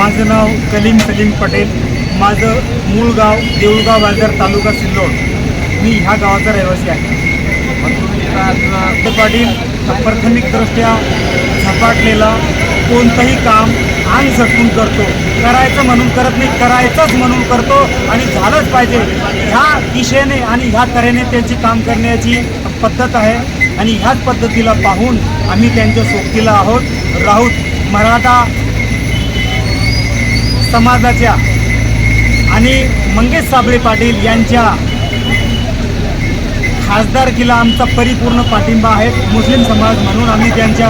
माझं नाव कलीम सलीम पटेल. माझं मूळ गाव देऊळगाव बाजार तालुका सिल्लोड. मी ह्या गावाचा रहिवासी आहे. ते पाटील प्राथमिकदृष्ट्या झपाटलेला कोणतंही काम आणि झटकून करतो. करायचं म्हणून करत नाही करायचंच म्हणून करतो आणि झालंच पाहिजे. ह्या दिशेने आणि ह्या तऱ्हेने त्यांची काम करण्याची पद्धत आहे आणि ह्याच पद्धतीला पाहून आम्ही त्यांच्या सोबतीला आहोत. राहूत मराठा समाजाच्या आणि मंगेश साबळे पाटील यांच्या खासदारकीला आमचा परिपूर्ण पाठिंबा आहे. मुस्लिम समाज म्हणून आम्ही त्यांच्या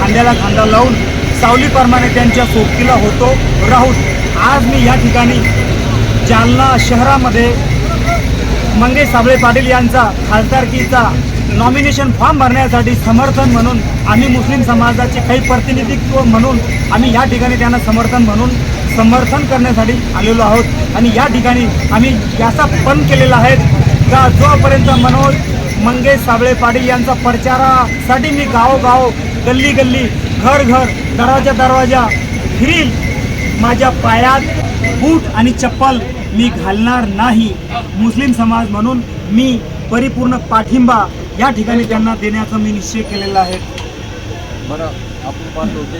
खांद्याला खांदा लावून सावलीप्रमाणे त्यांच्या सोबतीला होतो राहून. आज मी या ठिकाणी जालना शहरामध्ये मंगेश साबळे पाटील यांचा खासदारकीचा नॉमिनेशन फॉर्म भरण्यासाठी समर्थन म्हणून आम्ही मुस्लिम समाजाचे काही प्रतिनिधित्व म्हणून आम्ही या ठिकाणी त्यांना समर्थन म्हणून समर्थन करण्यासाठी आलेलो आहोत. आणि या ठिकाणी आम्ही याचा पण केलेला आहे. का जोपर्यंत मनोज मंगेश साबळे पाटील यांचा प्रचारासाठी मी गावोगाव गल्ली गल्ली घर घर दरवाजा दरवाजा फिरील माझ्या पायात बूट आणि चप्पल मी घालणार नाही. मुस्लिम समाज म्हणून मी परिपूर्ण पाठिंबा या ठिकाणी त्यांना देण्याचा मी निश्चय केलेला आहे.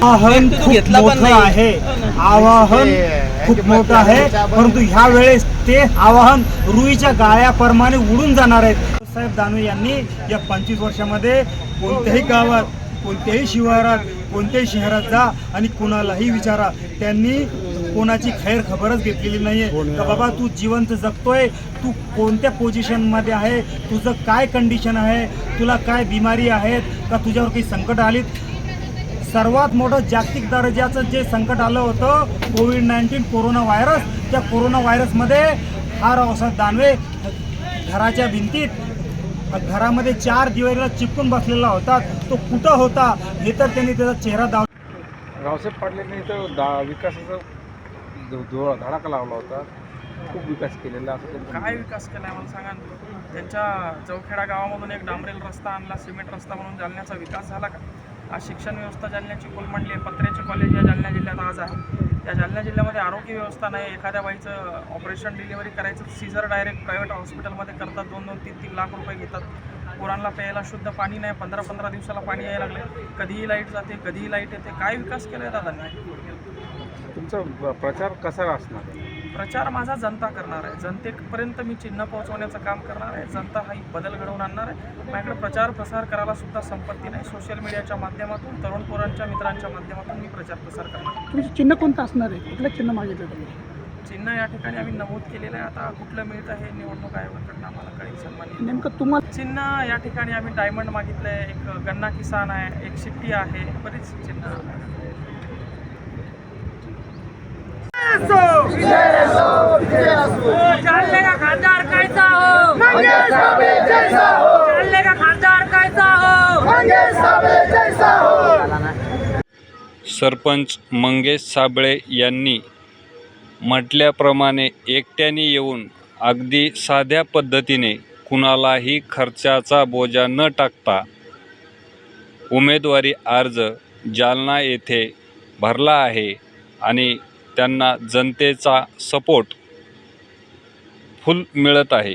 आवाहन खूप मोठं आहे. आवाहन खूप मोठं आहे. परंतु ह्या वेळेस ते आवाहन रुईच्या गाळ्याप्रमाणे उडून जाणार आहेत. साहेब दानवे यांनी या पंचवीस वर्षामध्ये कोणत्याही गावात कोणत्याही शिवारात कोणत्याही शहरात जा आणि कोणालाही विचारा. त्यांनी कोणाची खैर खबरच घेतलेली नाहीये. का बाबा तू जिवंत जगतोय? तू कोणत्या पोझिशनमध्ये आहे? तुझं काय कंडिशन आहे? तुला काय बिमारी आहेत? का तुझ्यावर काही संकट आलीत? सर्वात मोठं जागतिक दर्जाचं जे संकट आलं होतं कोविड नाईन्टीन कोरोना व्हायरस त्या कोरोना व्हायरसमध्ये हा रावसाहेब दानवे घराच्या भिंतीत घरामध्ये चार दिवेला चिपकून बसलेला होता. तो कुठं होता? हे तर त्यांनी त्याचा चेहरा दाव रावसाहेब पाटलांनी इथं दा विकासाचा जो धडाका लावला होता खूप विकास केलेला असं त्यांचं काय विकास केला आहे मला सांगा ना. त्यांच्या चौखेडा गावामधून एक डांबरेल रस्ता आणला सिमेंट रस्ता म्हणून जालन्याचा विकास झाला का आज शिक्षण व्यवस्था जालन्याची कोलमंडली आहे पत्र्याचे कॉलेज या जालना जिल्ह्यात आज आहे. त्या जालना जिल्ह्यामध्ये आरोग्य व्यवस्था नाही. एखाद्या बाईचं ऑपरेशन डिलिव्हरी करायचं सीझर डायरेक्ट प्रायव्हेट हॉस्पिटलमध्ये करतात. दोन दोन तीन तीन लाख रुपये घेतात. पोरांना प्यायला शुद्ध पाणी नाही. पंधरा पंधरा दिवसाला पाणी यायला लागले कधीही लाइट जाते कधीही लाइट येते. काय विकास केला आहे दादांनी? तुमचा प्रचार कसा असणार? प्रचार माझा जनता करणार आहे. जनतेपर्यंत मी चिन्ह पोहोचवण्याचं काम करणार आहे. जनता हा एक बदल घडवून आणणार आहे. माझ्याकडे प्रचार प्रसार करायला सुद्धा संपत्ती नाही. सोशल मीडियाच्या माध्यमातून तरुण पोरांच्या मित्रांच्या माध्यमातून मी प्रचार प्रसार करणार आहे. तुमचं चिन्ह कोणतं असणार आहे? कुठलं चिन्ह मागितलं तुम्ही? चिन्ह या ठिकाणी आम्ही नमूद केलेलं आहे. आता कुठलं मिळतं हे निवडणूक आयोगाकडनं आम्हाला कळेल सन्मानित नेमकं तुम्हाला चिन्ह या ठिकाणी आम्ही डायमंड मागितलं आहे एक गन्ना किसान आहे एक शिट्टी आहे. बरीच चिन्ह आहे. चालले का खासदार कायचा हो? चालले का खासदार कायचा हो? सरपंच मंगेश साबळे यांनी म्हटल्याप्रमाणे एकट्याने येऊन अगदी साध्या पद्धतीने कुणालाही खर्चाचा बोजा न टाकता उमेदवारी अर्ज जालना येथे भरला आहे आणि त्यांना जनतेचा सपोर्ट फुल मिळत आहे.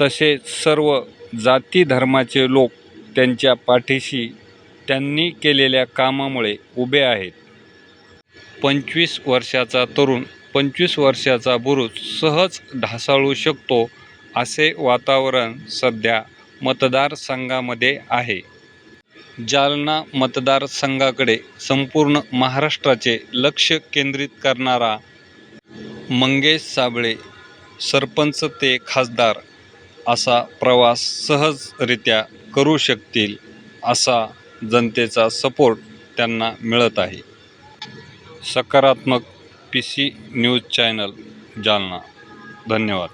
तसेच सर्व जाती धर्माचे लोक त्यांच्या पाठीशी त्यांनी केलेल्या कामामुळे उभे आहेत. पंचवीस वर्षाचा तरुण पंचवीस वर्षाचा बुरुज सहज ढासाळू शकतो असे वातावरण सध्या मतदारसंघामध्ये आहे. जालना मतदारसंघाकडे संपूर्ण महाराष्ट्राचे लक्ष केंद्रित करणारा मंगेश साबळे सरपंच ते खासदार असा प्रवास सहजरित्या करू शकतील असा जनतेचा सपोर्ट त्यांना मिळत आहे. सकारात्मक P C news channel Jalna. धन्यवाद.